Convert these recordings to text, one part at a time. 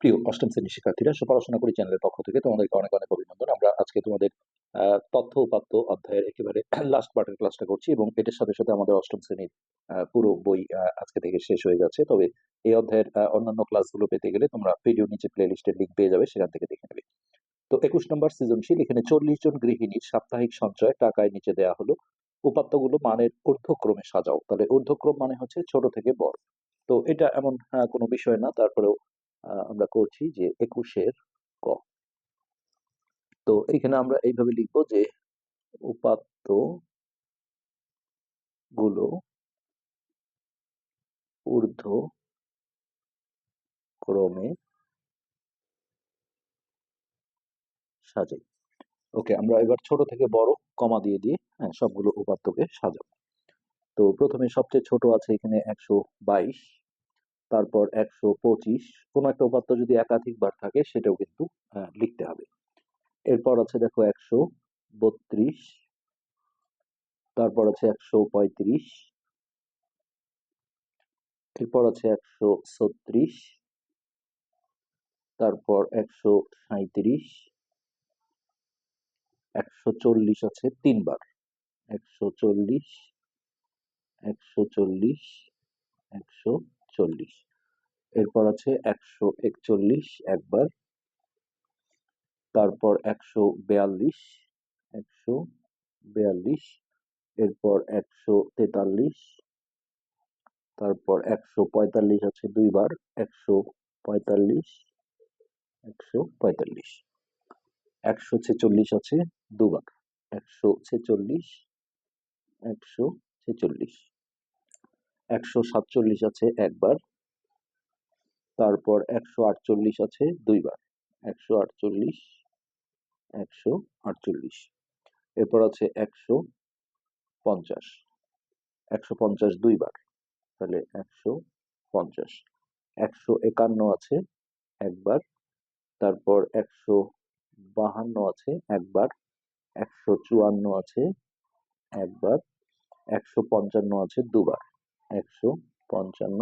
প্রিয় অষ্টম শ্রেণির শিক্ষার্থীরা, সুপড়াশোনা করি চ্যানেলের পক্ষ থেকে তোমাদেরকে অনেক অনেক অভিনন্দন। আমরা আজকে তোমাদের তথ্য উপাত্ত অধ্যায়ের একেবারে লাস্ট পার্টের ক্লাসটা করছি এবং এটার সাথে সাথে আমাদের অষ্টম শ্রেণির পুরো বই আজকে থেকে শেষ হয়ে যাচ্ছে। তবে এই অধ্যায়ের অন্যান্য ক্লাসগুলো পেতে গেলে তোমরা ভিডিও নিচে প্লে লিস্টের লিঙ্ক পেয়ে যাবে, সেখান থেকে দেখে নেবে। তো একুশ নম্বর সৃজনশীল, এখানে চল্লিশ জন গৃহিণীর সাপ্তাহিক সঞ্চয় টাকায় নিচে দেয়া হলো। উপাত্তগুলো মানের ঊর্ধ্বক্রমে সাজাও। তাহলে ঊর্ধ্বক্রম মানে হচ্ছে ছোট থেকে বড়। তো এটা এমন কোনো বিষয় না, তারপরেও আমরা করছি যে একুশের ক। তো এখানে আমরা এইভাবে লিখব যে উপাত্তগুলো ঊর্ধ্ব ক্রমে সাজাই। ওকে, আমরা এবার ছোট থেকে বড়, কমা দিয়ে দিয়ে হ্যাঁ সবগুলো উপাত্তকে সাজাবো। তো প্রথমে সবচেয়ে ছোট আছে এখানে একশো বাইশ। তারপর একশো পঁচিশ। কোনো একটা উপাত্ত যদি একাধিকবার থাকে সেটাও কিন্তু আহ, লিখতে হবে। এরপর আছে দেখো একশো বত্রিশ। তারপর আছে একশো পঁয়ত্রিশ। এরপর আছে একশো ছত্রিশ। তারপর একশো সাঁইত্রিশ। একশো চল্লিশ আছে তিনবার। একশো চল্লিশ একশো চল্লিশ একশো চল্লিশ এরপর আছে একশো একচল্লিশ একবার। তারপর একশো বেয়াল্লিশ একশো বেয়াল্লিশ, এরপর একশো তেতাল্লিশ, তারপর একশো পঁয়তাল্লিশ আছে দুইবার, একশো পঁয়তাল্লিশ একশো পঁয়তাল্লিশ। একশো ছেচল্লিশ আছে দুবার, একশো ছেচল্লিশ একশো ছেচল্লিশ। একশো সাতচল্লিশ আছে একবার। তারপর একশো আটচল্লিশ আছে দুইবার। একশো আটচল্লিশ একশো আটচল্লিশ। এরপর আছে একশো পঞ্চাশ। একশো পঞ্চাশ দুইবার। তাহলে একশো পঞ্চাশ। একশো একান্ন আছে একবার। তারপর একশো বাহান্ন আছে একবার। একশো চুয়ান্ন আছে একবার। একশো পঞ্চান্ন আছে দুবার। একশো পঞ্চান্ন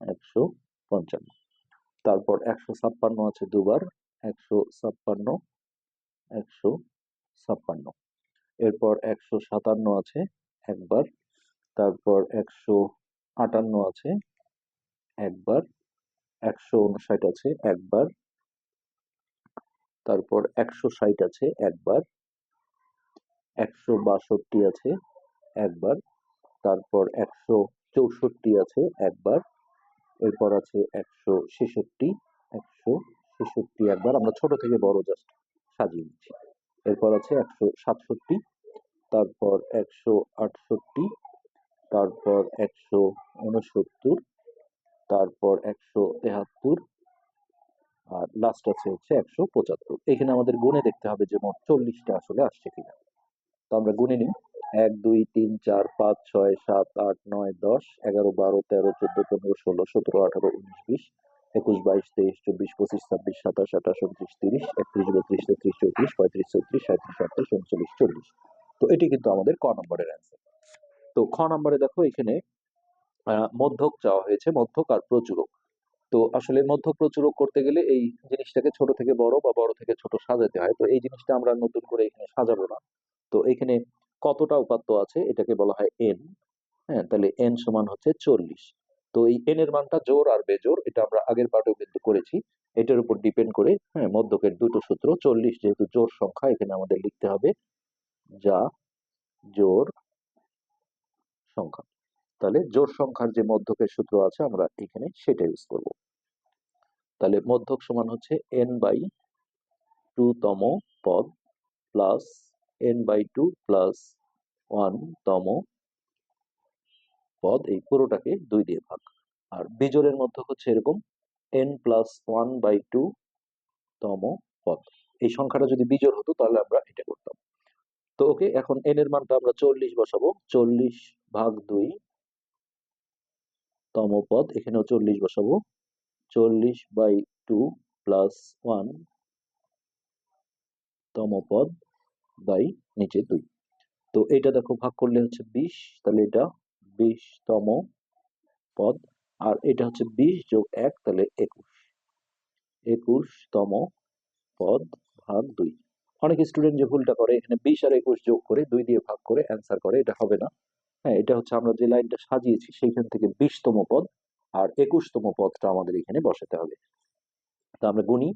একশো পঞ্চান্ন। তারপর একশো ছাপ্পান্ন আছে দুবার, একশো ছাপ্পান্ন একশো ছাপ্পান্ন। এরপর একশো সাতান্ন আছে একবার, তারপর একশো আটান্ন আছে একবার, একশো উনষাট আছে একবার, তারপর একশো ষাট আছে একবার, একশো বাষট্টি আছে একবার তারপর একশো চৌষট্টি আছে একবার, এরপর আছে একশো ছেষট্টি একশো ছেষট্টি একবার, আমরা ছোট থেকে বড় জাস্ট সাজিয়ে নিচ্ছি। এরপর আছে একশো সাতষট্টি, তারপর একশো আটষট্টি, তারপর একশো উনসত্তর, তারপর একশো তেহাত্তর, আর লাস্ট আছে হচ্ছে একশো পঁচাত্তর। এখানে আমাদের গুনে দেখতে হবে যে মোট চল্লিশটা আসলে আসছে কিনা। তো আমরা গুনে নিই। এক, দুই, তিন, চার, পাঁচ, ছয়, সাত, আট, নয়, দশ, এগারো, বারো, তেরো, চোদ্দ, পনেরো, ষোলো, সতেরো, আঠারো, উনিশ, বিশ, একুশ, বাইশ, তেইশ, চব্বিশ, পঁচিশ, ছাব্বিশ, সাতাশ, আঠাশ, উনত্রিশ, তিরিশ, একত্রিশ, বত্রিশ, তেত্রিশ, চৌত্রিশ, পঁয়ত্রিশ চৌত্রিশ সাঁত্রিশ আটত্রিশ উনচল্লিশ, চল্লিশ। তো এটি কিন্তু আমাদের ক নম্বরের অ্যান্সার তো খ নম্বরে দেখো এখানে মধ্যক চাওয়া হয়েছে, মধ্যক আর প্রচুরক। তো আসলে মধ্যক প্রচুরক করতে গেলে এই জিনিসটাকে ছোট থেকে বড় বা বড় থেকে ছোট সাজাতে হয়। তো এই জিনিসটা আমরা নতুন করে এখানে সাজাবো না। তো এখানে কতটা উপাত্ত আছে? এটাকে বলা হয় এন হ্যাঁ তাহলে এন সমান হচ্ছে চল্লিশ। তো এই এন এর মানটা জোর আর বেজোর, এটা আমরা আগের পার্টেও কিন্তু করেছি। এটার উপর ডিপেন্ড করে হ্যাঁ মধ্যকের দুটো সূত্র, চল্লিশ যেহেতু জোর সংখ্যা, এখানে আমাদের লিখতে হবে যা জোর সংখ্যা। তাহলে জোর সংখ্যার যে মধ্যকের সূত্র আছে, আমরা এখানে সেটা ইউজ করব। তাহলে মধ্যক সমান হচ্ছে এন বাই টু তম পদ plus N by two plus one তম পদ, এই পুরোটাকে দুই দিয়ে ভাগ। আর বিজোড়ের মধ্যে হচ্ছে এরকম N plus one by two তম পদ। এই সংখ্যাটা যদি বিজোড় হতো, তাহলে আমরা এটা করতাম। তো ওকে, এখন এন এর মানটা আমরা চল্লিশ বসাবো। চল্লিশ ভাগ দুই তম পদ, এখানেও চল্লিশ বসাবো। চল্লিশ বাই টু প্লাস ওয়ান তম পদ বাই নিচে দুই। তো এটা দেখো ভাগ করলে হচ্ছে বিশ, তাহলে এটা বিশ তম পদ। আর এটা হচ্ছে বিশ যোগ এক, তাহলে একুশ। একুশতম পদ ভাগ দুই। অনেক স্টুডেন্ট যে ভুলটা করে, এখানে বিশ আর একুশ যোগ করে দুই দিয়ে ভাগ করে অ্যান্সার করে, এটা হবে না। হ্যাঁ এটা হচ্ছে আমরা যে লাইনটা সাজিয়েছি, সেইখান থেকে বিশতম পদ আর একুশতম পদটা আমাদের এখানে বসাতে হবে। তো আমরা গুনি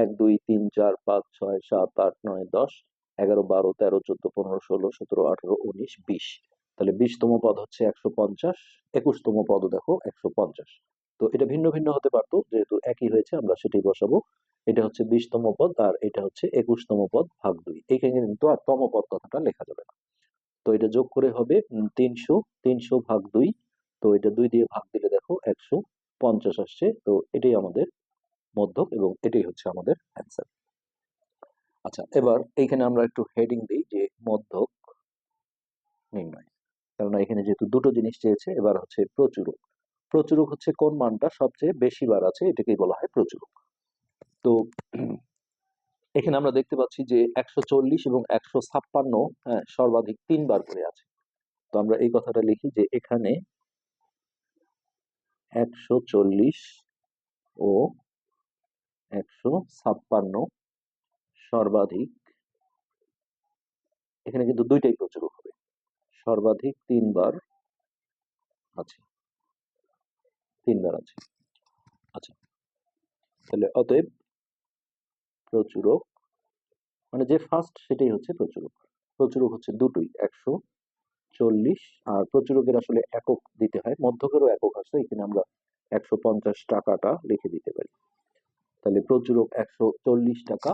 এক, দুই, তিন, চার, পাঁচ, ছয়, সাত, আট, নয়, দশ এগারো, বারো, তেরো, চোদ্দ, পনেরো, ষোলো, সতেরো, আঠারো, উনিশ, বিশ। তাহলে বিশতম পদ হচ্ছে একশো পঞ্চাশ একুশতম পদ দেখো একশো পঞ্চাশ। তো এটা ভিন্ন ভিন্ন হতে পারতো, যেহেতু একই হয়েছে, আমরা সেটাই বসাবো। এটা হচ্ছে বিশতম পদ আর এটা হচ্ছে একুশতম পদ ভাগ দুই। এইখানে কিন্তু আর তম পদ কথাটা লেখা যাবে না। তো এটা যোগ করে হবে তিনশো তিনশো ভাগ দুই। তো এটা দুই দিয়ে ভাগ দিলে দেখো একশো পঞ্চাশ আসছে। তো এটাই আমাদের মধ্যক এবং এটাই হচ্ছে আমাদের অ্যান্সার আচ্ছা এবার এইখানে আমরা একটু হেডিং দিই যে মধ্যক নির্ণয়। কারণ এখানে যেহেতু দুটো জিনিস চেয়েছে এবার হচ্ছে প্রচুরক। প্রচুরক হচ্ছে কোন মানটা সবচেয়ে বেশি বার আছে? এটাকেই বলা হয় প্রচুরক। তো এখানে আমরা দেখতে পাচ্ছি যে একশো চল্লিশ এবং একশো ছাপ্পান্ন হ্যাঁ, সর্বাধিক তিনবার করে আছে। তো আমরা এই কথাটা লিখি যে এখানে একশো চল্লিশ ও একশো ছাপ্পান্ন সর্বাধিক এখানে কিন্তু দুইটাই প্রচুর হবে। সর্বাধিক তিনবার আছে। তিনবার আছে। আচ্ছা। তাহলে অতএব প্রচুরক মানে যে ফার্স্ট সেটাই হচ্ছে প্রচুরক। প্রচুরক হচ্ছে দুটোই, একশো চল্লিশ। আর প্রচুরকের আসলে একক দিতে হয়, মধ্যকেরও একক আছে। এখানে আমরা একশো পঞ্চাশ টাকাটা লিখে দিতে পারি। তাহলে প্রচুরক একশো চল্লিশ টাকা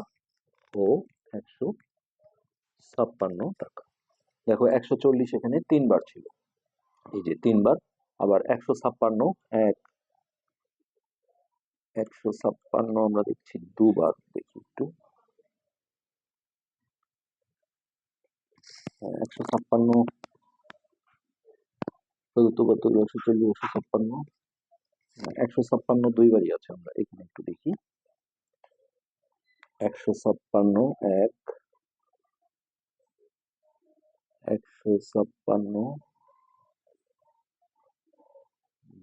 ও একশো ছাপ্পান্ন টাকা। দেখো একশো চল্লিশ এখানে তিনবার ছিল। এই যে তিনবার আবার একশো ছাপ্পান্ন এক একশো ছাপ্পান্ন আমরা দেখছি দুবার। দেখি একটু। হ্যাঁ, একশো ছাপ্পান্ন চল্লিশ একশো ছাপ্পান্ন। হ্যাঁ, একশো ছাপ্পান্ন দুইবারই আছে আমরা এখানে একটু দেখি। একশো ছাপ্পান্ন, এক, একশো ছাপ্পান্ন,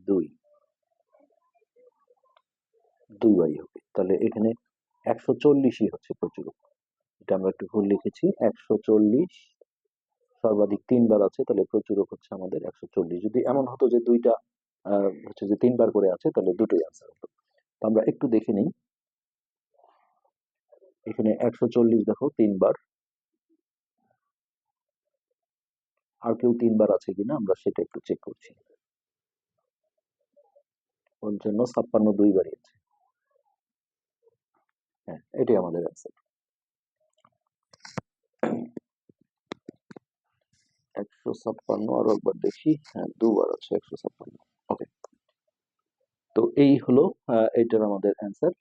দুই। দুইবারই হবে। তাহলে এখানে একশো চল্লিশই হচ্ছে প্রচুরক এটা আমরা একটু ভুল লিখেছি। একশো চল্লিশ, সর্বাধিক তিনবার আছে, তাহলে প্রচুরক হচ্ছে আমাদের একশো চল্লিশ। যদি এমন হতো যে দুইটা হচ্ছে যে তিনবার করে আছে, তাহলে দুটোই আনসার হতো। তো আমরা একটু দেখে নিই। এখানে একশো চল্লিশ দেখো তিনবার। আর কেউ তিনবার আছে কিনা আমরা সেটা একটু চেক করছি। ওর জন্য ছাপ্পান্ন দুইবারই আছে হ্যাঁ এটাই আমাদের অ্যান্সার একশো ছাপ্পান্ন আরও একবার দেখি। হ্যাঁ দুবার আছে একশো ছাপ্পান্ন। ওকে তো এই হলো আহ, এইটার আমাদের অ্যান্সার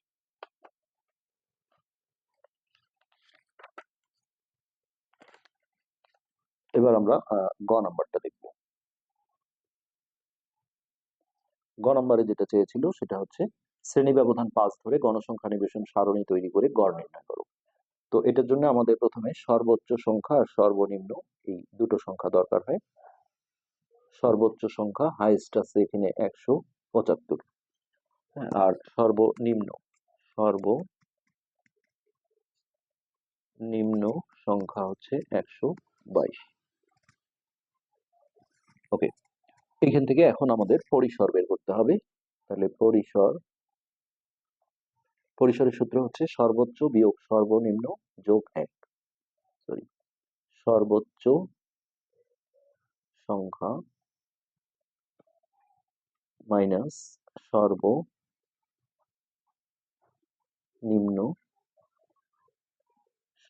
এবার আমরা গ নাম্বারটা দেখব। গ নাম্বারে যেটা চেয়েছিল সেটা হচ্ছে শ্রেণি ব্যবধান পাঁচ ধরে গণসংখ্যা নিবেশন সারণী তৈরি করে গড় নির্ণয় করো। তো এটার জন্য আমাদের প্রথমে সর্বোচ্চ সংখ্যা আর সর্বনিম্ন এই দুটো সংখ্যা দরকার হয়। সর্বোচ্চ সংখ্যা হাইস্ট আছে এখানে একশো পঁচাত্তর। হ্যাঁ, আর সর্বনিম্ন সর্ব নিম্ন সংখ্যা হচ্ছে একশো বাইশ। ওকে এখান থেকে এখন আমাদের পরিসর বের করতে হবে। তাহলে পরিসর, পরিসরের সূত্র হচ্ছে সর্বোচ্চ বিয়োগ সর্বনিম্ন যোগ এক। সরি সর্বোচ্চ সংখ্যা মাইনাস সর্ব নিম্ন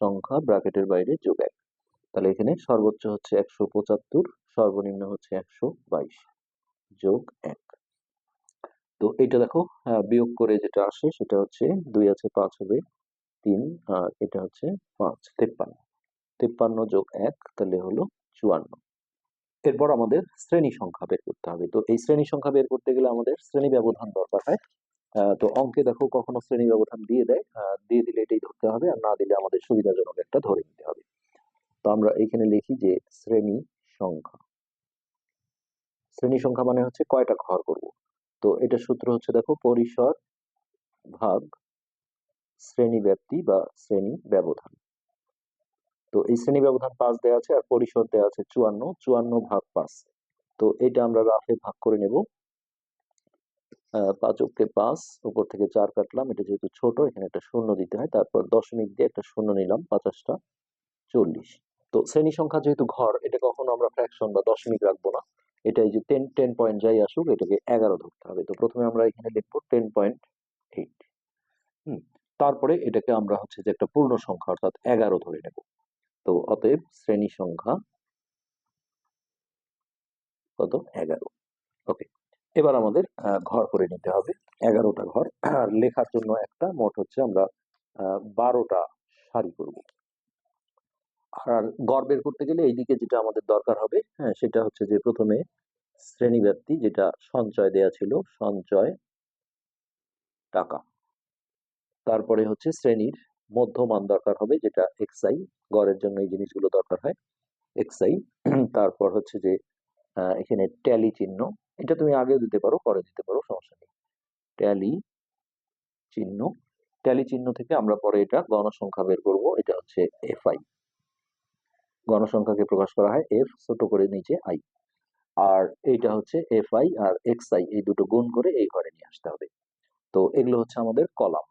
সংখ্যা ব্র্যাকেটের বাইরে যোগ এক। তাহলে এখানে সর্বোচ্চ হচ্ছে একশো পঁচাত্তর সর্বনিম্ন হচ্ছে একশো বাইশ যোগ এক। তো এটা দেখো বিয়োগ করে যেটা আসে সেটা হচ্ছে দুই আছে, পাঁচ হবে, তিন, আর এটা হচ্ছে পাঁচ, তেপ্পান্ন। তেপ্পান্ন যোগ এক তাহলে হলো চুয়ান্ন। এরপর আমাদের শ্রেণি সংখ্যা বের করতে হবে। তো এই শ্রেণি সংখ্যা বের করতে গেলে আমাদের শ্রেণি ব্যবধান দরকার হয়। তো অঙ্কে দেখো কখনো শ্রেণি ব্যবধান দিয়ে দেয় দিয়ে দিলে এটাই ধরতে হবে, আর না দিলে আমাদের সুবিধাজনক একটা ধরে নিতে হবে। তো আমরা এখানে লিখি যে শ্রেণি সংখ্যা। শ্রেণি সংখ্যা মানে হচ্ছে কয়টা ঘর করব? তো এটা সূত্র হচ্ছে দেখো পরিসর ভাগ শ্রেণি ব্যাপ্তি বা শ্রেণি ব্যবধান। তো এই শ্রেণি ব্যবধান পাঁচ দেওয়া আছে আর পরিসর দেওয়া আছে চুয়ান্ন চুয়ান্ন ভাগ পাঁচ। তো এটা আমরা রাফে ভাগ করে নেব। আহ, পাঁচ উপর থেকে চার কাটলাম এটা যেহেতু ছোট এখানে একটা শূন্য দিতে হয় তারপর দশমিক দিয়ে একটা শূন্য নিলাম পঞ্চাশটা চল্লিশ। তো শ্রেণি সংখ্যা যেহেতু ঘর, এটা কখনো আমরা ফ্র্যাকশন বা দশমিক রাখব না। এটা এই যে টেন টেন পয়েন্ট যাই আসুক, এটাকে এগারো ধরতে হবে। তো প্রথমে আমরা এখানে লিখব টেন পয়েন্ট এইট হুম, তারপরে এটাকে আমরা হচ্ছে যে একটা পূর্ণ সংখ্যা, অর্থাৎ এগারো ধরে নেব। তো অতএব শ্রেণি সংখ্যা কত? এগারো। ওকে এবার আমাদের ঘর করে নিতে হবে। এগারোটা ঘর, আর লেখার জন্য একটা মোট হচ্ছে আমরা বারোটা সারি করব। আর গড় বের করতে গেলে এইদিকে যেটা আমাদের দরকার হবে হ্যাঁ সেটা হচ্ছে যে প্রথমে শ্রেণি ব্যাপ্তি যেটা সঞ্চয় দেয়া ছিল, সঞ্চয় টাকা। তারপরে হচ্ছে শ্রেণির মধ্যমান দরকার হবে যেটা এক্সআই, গড়ের জন্য এই জিনিসগুলো দরকার হয়, এক্সআই। তারপর হচ্ছে যে এখানে ট্যালি চিহ্ন, এটা তুমি আগেও দিতে পারো, পরে দিতে পারো, সমস্যা নেই। ট্যালি চিহ্ন ট্যালি চিহ্ন থেকে আমরা পরে এটা গণসংখ্যা বের করব, এটা হচ্ছে এফআই। গণসংখ্যাকে প্রকাশ করা হয় এফ ছোট করে নিচে আই আর এইটা হচ্ছে এফ আই আর এক্স আই এই দুটো গুণ করে এই ঘরে নিয়ে আসতে হবে। তো এগুলো হচ্ছে আমাদের কলাম।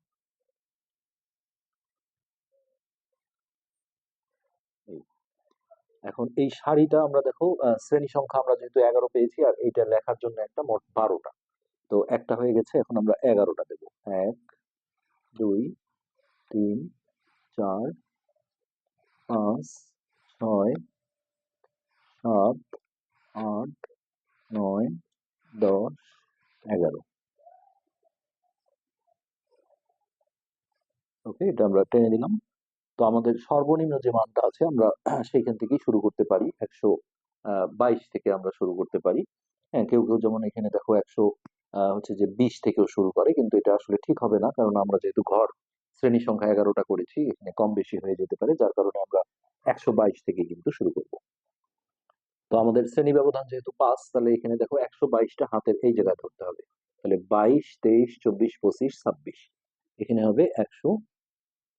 এখন এই সারিটা আমরা দেখো শ্রেণি সংখ্যা আমরা যেহেতু এগারো পেয়েছি, আর এইটা লেখার জন্য একটা মোট বারোটা। তো একটা হয়ে গেছে, এখন আমরা এগারোটা দেব। এক, দুই, তিন, চার, পাঁচ ছয়, সাত, আট, নয়, দশ, এগারো। ওকে এটা আমরা টেনে দিলাম তো আমাদের সর্বনিম্ন যে মানটা আছে, আমরা সেইখান থেকেই শুরু করতে পারি। একশো বাইশ থেকে আমরা শুরু করতে পারি। হ্যাঁ কেউ কেউ যেমন এখানে দেখো একশো হচ্ছে যে বিশ থেকেও শুরু করে, কিন্তু এটা আসলে ঠিক হবে না। কারণ আমরা যেহেতু ঘর, শ্রেণি সংখ্যা এগারোটা করেছি, এখানে কম বেশি হয়ে যেতে পারে। যার কারণে আমরা একশো বাইশ থেকে কিন্তু শুরু করব। তো আমাদের শ্রেণি ব্যবধান যেহেতু পাঁচ, তাহলে এখানে দেখো একশো বাইশটা হাতের এই জায়গায় ধরতে হবে। তাহলে বাইশ, তেইশ, চব্বিশ, পঁচিশ, ছাব্বিশ। এখানে হবে একশো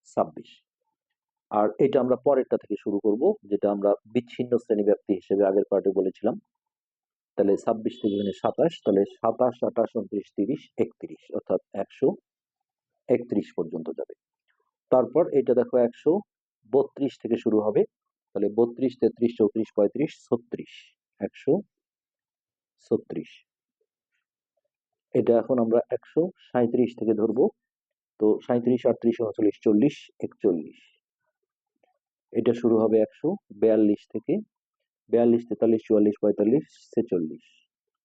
ছাব্বিশ। আর এটা আমরা পরেরটা থেকে শুরু করব, যেটা আমরা বিচ্ছিন্ন শ্রেণি ব্যক্তি হিসেবে আগের পার্টে বলেছিলাম। তাহলে ছাব্বিশ থেকে এখানে সাতাশ, তাহলে সাতাশ, আঠাশ, উনত্রিশ, তিরিশ, একত্রিশ, অর্থাৎ একশো একত্রিশ পর্যন্ত যাবে। তারপর এটা দেখো একশো বত্রিশ থেকে শুরু হবে। তাহলে বত্রিশ, তেত্রিশ, চৌত্রিশ, পঁয়ত্রিশ, ছত্রিশ, একশো ছত্রিশ। এটা এখন আমরা একশো সাঁত্রিশ থেকে ধরবো। তো সাঁত্রিশ আটত্রিশ, উনচল্লিশ, চল্লিশ, একচল্লিশ। এটা শুরু হবে একশো বিয়াল্লিশ থেকে। বিয়াল্লিশ, তেতাল্লিশ, চুয়াল্লিশ, পঁয়তাল্লিশ, ছেচল্লিশ।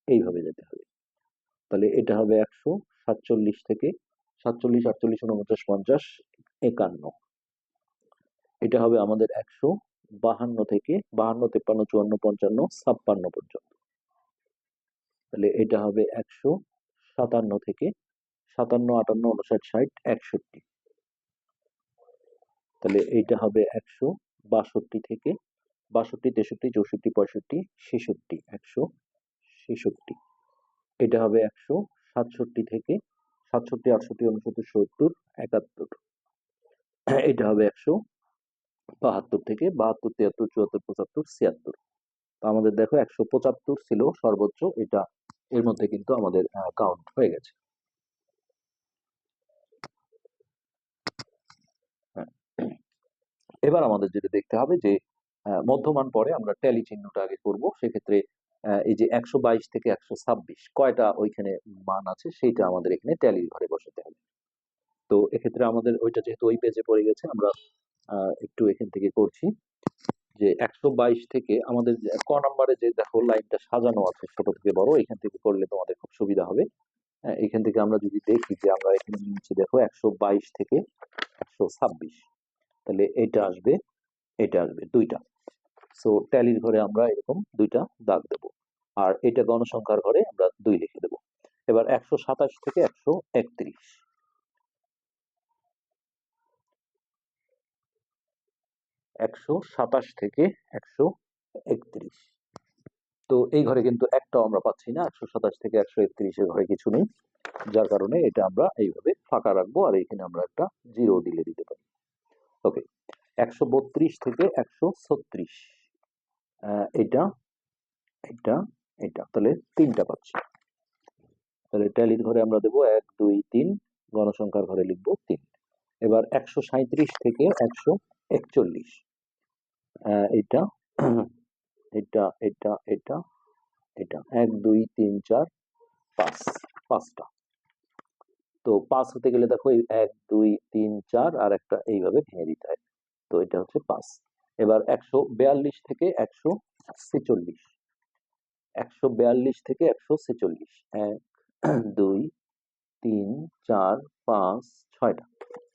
এইভাবে যেতে হবে। তাহলে এটা হবে একশো সাতচল্লিশ থেকে। সাতচল্লিশ, আটচল্লিশ, উনপঞ্চাশ, পঞ্চাশ, একান্ন। এটা হবে আমাদের একশো বাহান্ন থেকে বাহান্ন, তেপ্পান্ন, চুয়ান্ন, পঞ্চান্ন, ছাপ্পান্ন পর্যন্ত। তাহলে এটা হবে একশো সাতান্ন থেকে সাতান্ন, আটান্ন, উনষাট, ষাট, একষট্টি। তাহলে এইটা হবে একশো বাষট্টি থেকে বাষট্টি, তেষট্টি, চৌষট্টি, পঁয়ষট্টি, ছেষট্টি, একশো ছেষট্টি। এটা হবে একশো সাতষট্টি থেকে সাতষট্টি, আটষট্টি, উনসত্তর, সত্তর, একাত্তর। এটা হবে একশো বাহাত্তর থেকে বাহাত্তর, তিয়াত্তর, চুয়াত্তর, পঁচাত্তর, ছিয়াত্তর। তো আমাদের দেখো একশো পঁচাত্তর ছিল সর্বোচ্চ, এটা এর মধ্যে কিন্তু আমাদের কাউন্ট হয়ে গেছে। হ্যাঁ। এবার আমাদের যেটা দেখতে হবে যে মধ্যমান পরে আমরা ট্যালি চিহ্নটা আগে করব, সেক্ষেত্রে এই যে একশো বাইশ থেকে একশো ছাব্বিশ, কয়টা ওইখানে মান আছে সেইটা আমাদের এখানে ট্যালির ঘরে বসাতে হবে। তো এক্ষেত্রে আমাদের ওইটা যেহেতু ওই পেজে পড়ে গেছে, আমরা একটু এখান থেকে করছি। যে একশো বাইশ থেকে আমাদের ক নাম্বারে যে দেখো লাইনটা সাজানো আছে ছোট থেকে বড় এখান থেকে করলে তোমাদের খুব সুবিধা হবে। হ্যাঁ, এখান থেকে আমরা যদি দেখি যে আমরা এখানে নিচ্ছি দেখো একশো বাইশ থেকে একশো ছাব্বিশ। তাহলে এটা আসবে এটা আসবে দুইটা। সো ট্যালির ঘরে আমরা এরকম দুইটা দাগ দেব। আর এটা গণসংখ্যার ঘরে আমরা দুই লিখে দেব। এবার একশো সাতাশ থেকে একশো একত্রিশ। একশো সাতাশ থেকে একশো একত্রিশ। তো এই ঘরে কিন্তু একটাও আমরা পাচ্ছি না, একশো সাতাশ থেকে একশো একত্রিশের ঘরে কিছু নেই। যার কারণে এটা আমরা এইভাবে ফাঁকা রাখব আর এখানে আমরা একটা জিরো দিলে দিতে পারি। ওকে, একশো বত্রিশ থেকে একশো ছত্রিশ। এটা এটা এটা, তাহলে তিনটা পাচ্ছি। তাহলে ট্যালির ঘরে আমরা দেবো এক, দুই, তিন, গণসংখ্যার ঘরে লিখব তিন। এবার একশো সাঁত্রিশ থেকে একশো একচল্লিশ। এটা এটা এটা এটা এটা। এক, দুই, তিন, চার, পাঁচ, পাঁচটা। তো পাঁচ হতে গেলে দেখো এক, দুই, তিন, চার আর একটা এইভাবে ভেঙে দিতে হয়। তো এটা হচ্ছে পাঁচ। এবার একশো বেয়াল্লিশ থেকে একশো ছেচল্লিশ। একশো বেয়াল্লিশ থেকে একশো ছেচল্লিশ। এক, দুই, তিন, চার, পাঁচ, ছয়টা।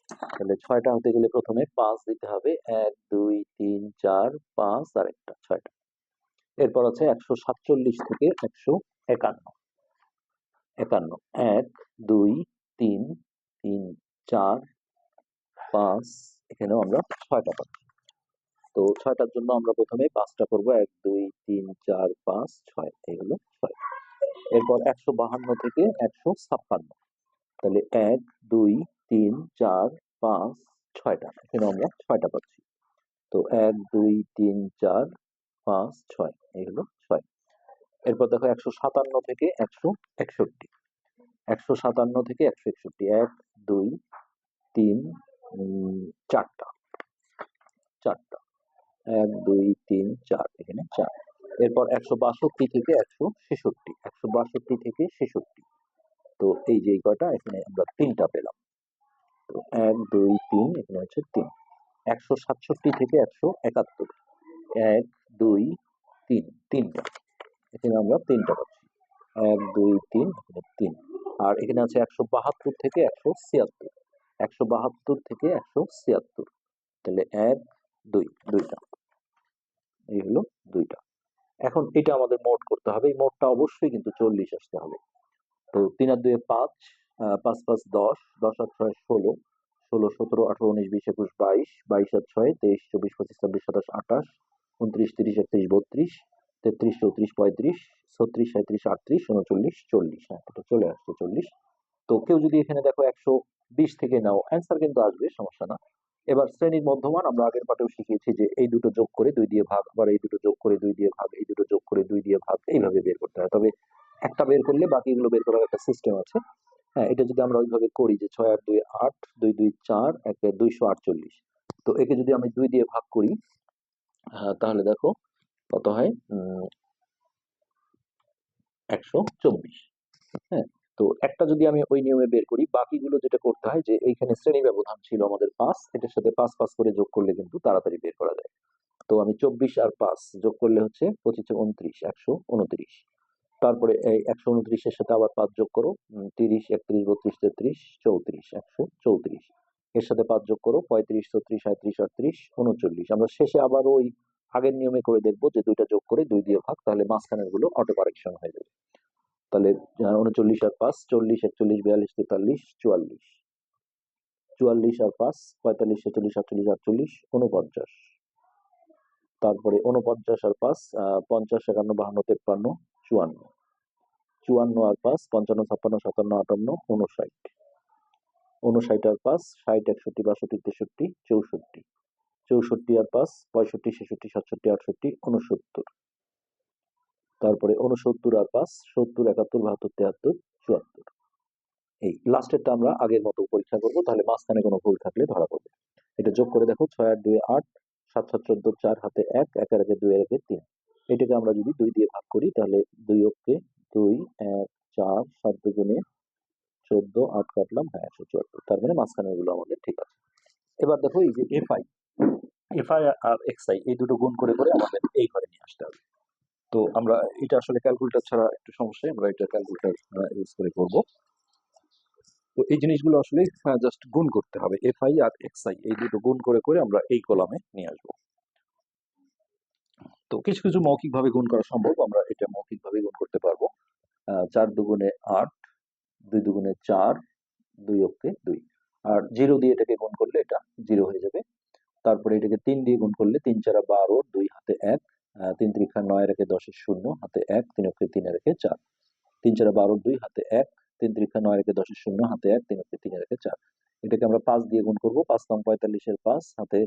তাহলে ছয়টা হতে গেলে প্রথমে পাঁচ দিতে হবে। এক, দুই, তিন, চার, পাঁচ আর একটা, ছয়টা। এরপর আছে একশো সাতচল্লিশ থেকে একশো একান্ন। একান্ন। এক, দুই, তিন তিন, চার, পাঁচ, এখানেও আমরা ছয়টা পাচ্ছি তো ছয়টার জন্য আমরা প্রথমে পাঁচটা করব। এক, দুই, তিন, চার, পাঁচ, ছয় এই হলো ছয়। এরপর একশো বাহান্ন থেকে একশো ছাপ্পান্ন। তাহলে এক, দুই তিন, চার, পাঁচ, ছয়টা। এখানে আমরা ছয়টা পাচ্ছি। তো এক, দুই, তিন, চার, পাঁচ, ছয়। এই হলো ছয়। এরপর দেখো একশো সাতান্ন থেকে একশো একষট্টি। একশো সাতান্ন থেকে একশো একষট্টি। এক, দুই, তিন চারটা। চারটা। এক, দুই, তিন, চার। এখানে চার। এরপর একশো বাষট্টি থেকে একশো ছেষট্টি। একশো বাষট্টি থেকে ছেষট্টি। তো এই যে কটা এখানে আমরা তিনটা পেলাম। এক, দুই, তিন, এখানে হচ্ছে তিন। একশো সাতষট্টি থেকে একশো একাত্তর। এক, দুই, তিন, তিনটা। এখানে আমরা তিনটা পাচ্ছি। এক, দুই, তিন, এখানে তিন। আর এখানে আছে একশো বাহাত্তর থেকে একশো ছিয়াত্তর। একশো বাহাত্তর থেকে একশো ছিয়াত্তর। তাহলে এক, দুই, দুইটা। এই হলো দুইটা। এখন এটা আমাদের মোট করতে হবে। এই মোটটা অবশ্যই কিন্তু চল্লিশ আসতে হবে। তো তিন আর দুয়ে পাঁচ পাঁচ পাঁচ দশ দশ আর ছয় ষোলো ষোলো, সতেরো, আঠারো, উনিশ, বিশ, একুশ, বাইশ বাইশ আর ছয়, তেইশ, চব্বিশ, পঁচিশ, ছাব্বিশ, সাতাশ, আঠাশ, উনত্রিশ, তিরিশ, একত্রিশ, বত্রিশ, তেত্রিশ, চৌত্রিশ, পঁয়ত্রিশ, ছত্রিশ সাঁত্রিশ আটত্রিশ, উনচল্লিশ, চল্লিশ হ্যাঁ চলে আসছে চল্লিশ। তো কেউ যদি এখানে দেখো একশো বিশ থেকে নাও অ্যান্সার কিন্তু আসবে, সমস্যা না। এবার শ্রেণির মধ্যমান, আমরা আগের পাঠেও শিখিয়েছি যে এই দুটো যোগ করে দুই দিয়ে ভাগ, আবার এই দুটো যোগ করে দুই দিয়ে ভাগ, এই দুটো যোগ করে দুই দিয়ে ভাগ, এইভাবে বের করতে হয়। তবে একটা বের করলে বাকিগুলো বের করার একটা সিস্টেম আছে। হ্যাঁ এটা যদি আমরা ওইভাবে করি যে ছয় আট দুই আট দুই দুই চার এক দুইশো আটচল্লিশ। তো একে যদি আমি দুই দিয়ে ভাগ করি আহ, তাহলে দেখো কত হয়? একশো চব্বিশ। হ্যাঁ তো একটা যদি আমি ওই নিয়মে বের করি বাকিগুলো যেটা করতে হয় যে এইখানে শ্রেণি ব্যবধান ছিল আমাদের পাঁচ এটার সাথে পাঁচ পাঁচ করে যোগ করলে কিন্তু তাড়াতাড়ি বের করা যায়। তো আমি চব্বিশ আর পাঁচ যোগ করলে হচ্ছে পঁচিশে উনত্রিশ একশো উনত্রিশ। তারপরে এই একশো উনত্রিশের সাথে আবার পাঁচ যোগ করো তিরিশ, একত্রিশ, বত্রিশ, তেত্রিশ, চৌত্রিশ, একশো চৌত্রিশ। এর সাথে পাঁচ যোগ করো, পঁয়ত্রিশ, ছত্রিশ সাঁত্রিশ আটত্রিশ, উনচল্লিশ। আমরা শেষে আবার ওই আগের নিয়মে করে দেখব যে দুইটা যোগ করে দুই দিয়ে ভাগ, তাহলে মাঝখানেরগুলো অটো কারেকশন হয়ে যাবে। তাহলে উনচল্লিশ আর পাঁচ, চল্লিশ, একচল্লিশ, বিয়াল্লিশ, তেতাল্লিশ, চুয়াল্লিশ। চুয়াল্লিশ আর পাঁচ, পঁয়তাল্লিশ, ছেচল্লিশ আটচল্লিশ আটচল্লিশ উনপঞ্চাশ তারপরে উনপঞ্চাশ আর পাঁচ পঞ্চাশ, একান্ন, বাহান্ন, তেপ্পান্ন চুয়ান্ন। চুয়ান্ন আর পাঁচ, পঞ্চান্ন, ছাপ্পান্ন, সাতান্ন, আটান্ন উনষাট উনষাট আর পাঁচ, ষাট, একষট্টি, বাষট্টি, তেষট্টি, চৌষট্টি। চৌষট্টি আর পাঁচ, পঁয়ষট্টি, ছেষট্টি, সাতষট্টি, আটষট্টি উনসত্তর তারপরে উনসত্তর আর পাঁচ, সত্তর, একাত্তর, বাহাত্তর, তেহাত্তর, চুয়াত্তর। এই লাস্টেরটা আমরা আগের মতো পরীক্ষা করব, তাহলে মাঝখানে কোনো ভুল থাকলে ধরা পড়বে। এটা যোগ করে দেখো, ছয় আট দুই আট, সাত সাত চোদ্দ, চার হাতে এক, একে দুই এর একে তিন। এটাকে আমরা যদি দুই দিয়ে ভাগ করি, তাহলে দুই অক্ষে দুই, এক, চার, সাত দুগুণে চোদ্দ, আট কাটলাম হ্যাঁ একশো চুয়াত্তর। তার মানে মাঝখানে গুলো আমাদের ঠিক আছে। এবার দেখো এই যে এফ আই এফ আই আর এক্স আই এই দুটো গুণ করে করে আমাদের এই ঘরে নিয়ে আসতে হবে। তো আমরা এটা আসলে ক্যালকুলেটর ছাড়া একটু সমস্যা, আমরা এটা ক্যালকুলেটর ইউজ করে করব। তো এই জিনিসগুলো আসলে জাস্ট গুণ করতে হবে। এফ আই আর এক্স আই এই দুটো গুণ করে করে আমরা এই কলামে নিয়ে আসব। তো কিছু কিছু মৌখিকভাবে গুণ করা সম্ভব। আমরা এটা মৌখিকভাবে গুণ করতে পারব। চার দুগুণে আট, দুই দুগুণে চার, দুই অক্ষে দুই। আর জিরো দিয়ে এটাকে গুণ করলে এটা জিরো হয়ে যাবে। তারপরে এটাকে তিন দিয়ে গুণ করলে তিন চারা বারো, দুই হাতে এক তিন ত্রিখা নয় রেখে দশের শূন্য, হাতে এক, তিন অক্ষে তিন রেখে চার। তিন চারে বারো, দুই হাতে এক, তিন ত্রিখা নয় রেখে দশের শূন্য, হাতে এক, তিন অক্ষে তিন রেখে চার। এটাকে আমরা পাঁচ দিয়ে গুণ করব। পাঁচ নং পঁয়তাল্লিশের পাঁচ, হাতে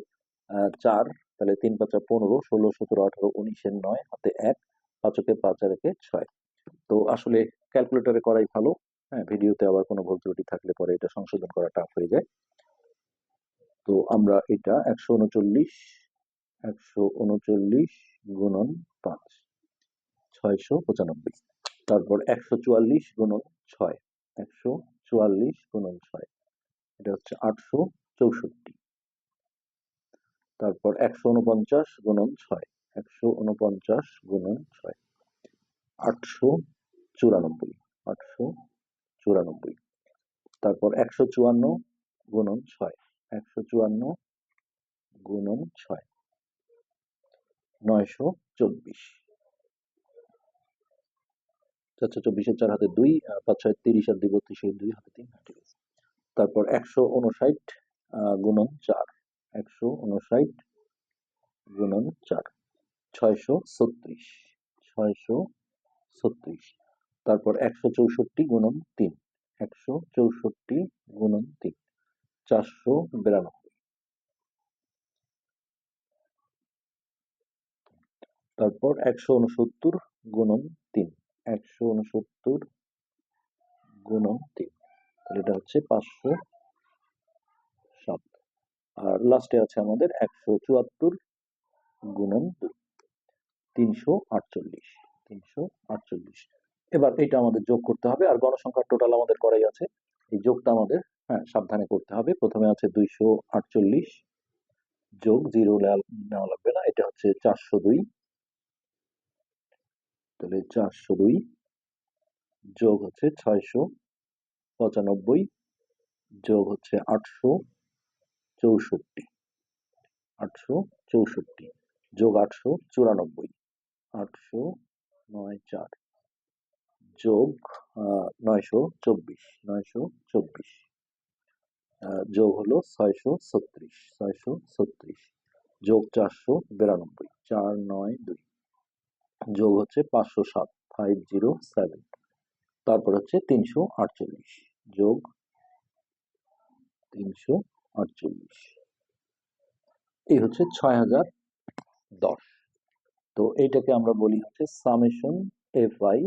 চার তাহলে তিন পাঁচা পনেরো, ষোলো, সতেরো, আঠারো, উনিশের নয়, হাতে এক, পাঁচকে পাঁচ আর একে ছয়। তো আসলে ক্যালকুলেটরে করাই ভালো হ্যাঁ ভিডিওতে আবার কোনো ভুল ত্রুটি থাকলে পরে এটা সংশোধন করা টাফ হয়ে যায়। তো আমরা এটা একশো উনচল্লিশ একশো উনচল্লিশ গুণন পাঁচ, ছয়শো পঁচানব্বই। তারপর একশো চুয়াল্লিশ গুণন ছয়, একশো চুয়াল্লিশ গুণন ছয়। এটা হচ্ছে আটশো চৌষট্টি। তারপর একশো উনপঞ্চাশ গুণন ছয়। একশো উনপঞ্চাশ গুণন ছয়। আটশো চুরানব্বই। আটশো চুরানব্বই। তারপর একশো চুয়ান্ন গুণন ছয়। একশো চুয়ান্ন গুণন ছয়। নয়শো চব্বিশ। চারশো চব্বিশের চার হাতে দুই পাঁচ ছয় তিরিশ আর দুই বত্রিশের দুই হাতে তিন হ্যাঁ, ঠিক আছে। তারপর একশো উনষাট গুণন চার। একশো উনষাট গুণন চার, ছয়শো ছত্রিশ ছয়শো ছত্রিশ। তারপর একশো চৌষট্টি গুণন তিন, একশো চৌষট্টি গুণন তিন, চারশো বিরানব্বই। তারপর একশো উনসত্তর গুণন তিন, একশো উনসত্তর গুণন তিন। এটা হচ্ছে পাঁচশো সাত আর লাস্টে আছে আমাদের একশো চুয়াত্তর গুণন তিনশো আটচল্লিশ তিনশো আটচল্লিশ। এবার এটা আমাদের যোগ করতে হবে, আর গণসংখ্যার টোটাল আমাদের করাই আছে। এই যোগটা আমাদের হ্যাঁ সাবধানে করতে হবে। প্রথমে আছে দুইশো আটচল্লিশ যোগ জিরো নেওয়া লাগবে না, এটা হচ্ছে চারশো দুই। তাহলে চারশো দুই যোগ হচ্ছে ছয়শো পঁচানব্বই, যোগ হচ্ছে আটশো চৌষট্টি। আটশো চৌষট্টি যোগ আটশো চুরানব্বই। আটশো নয় চার যোগ নয়শো চব্বিশ নয়শো চব্বিশ। যোগ হলো ছয়শো ছত্রিশ ছয়শো ছত্রিশ। যোগ চারশো বিরানব্বই, চার নয় দুই। যোগ হচ্ছে পাঁচশো সাত, ফাইভ জিরো সেভেন। তারপর হচ্ছে তিনশো আটচল্লিশ। যোগ তিনশো আটচল্লিশ। এই হচ্ছে ছয় হাজার দশ। তো এইটাকে আমরা বলি হচ্ছে summation F I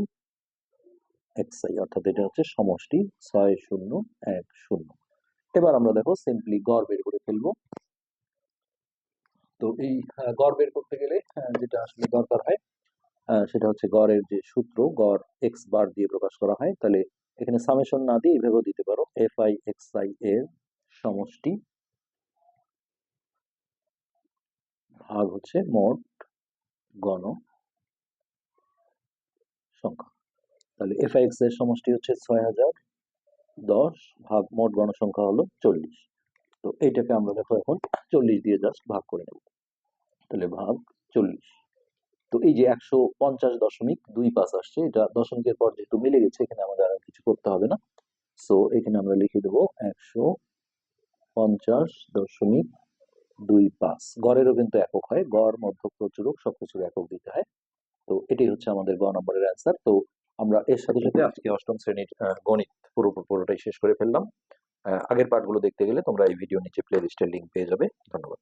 X I অর্থাৎ এটা হচ্ছে সমষ্টি ছয় শূন্য এক শূন্য। এবার আমরা দেখো সিম্পলি গড় বের করে ফেলব। তো এই গড় বের করতে গেলে যেটা আসলে দরকার হয় সেটা হচ্ছে গড়ের যে সূত্র, গড় এক্স বার দিয়ে প্রকাশ করা হয়, তাহলে এখানে সামেশন না দিয়ে এইভাবেও দিতে পারো এফ আই এক্স আই এর সমষ্টি। ভাগ হচ্ছে মোট গণ সংখ্যা। তাহলে এফ এক্সের সমষ্টি হচ্ছে ছয় হাজার দশ, ভাগ মোট গণসংখ্যা হলো চল্লিশ। তো এইটাকে আমরা দেখো এখন চল্লিশ দিয়ে জাস্ট ভাগ করে নেব। তাহলে ভাগ চল্লিশ। তো এই যে একশো পঞ্চাশ দশমিক দুই পাঁচ আসছে, এটা দশমিকের পর যেহেতু মিলে গেছে, এখানে আমাদের আর কিছু করতে হবে না। সো এখানে আমরা লিখে দেবো একশো পঞ্চাশ দশমিক দুই পাঁচ। গড়েরও কিন্তু একক হয়, গড়, মধ্য প্রচুরক সবকিছুর একক দিতে হয়। তো এটাই হচ্ছে আমাদের গ নম্বরের অ্যান্সার তো আমরা এর সাথে সাথে আজকে অষ্টম শ্রেণির গণিত পুরো পুরোটাই শেষ করে ফেললাম। আগের পার্টগুলো দেখতে গেলে তোমরা এই ভিডিও নিচে প্লে লিস্টের লিঙ্ক পেয়ে যাবে। ধন্যবাদ।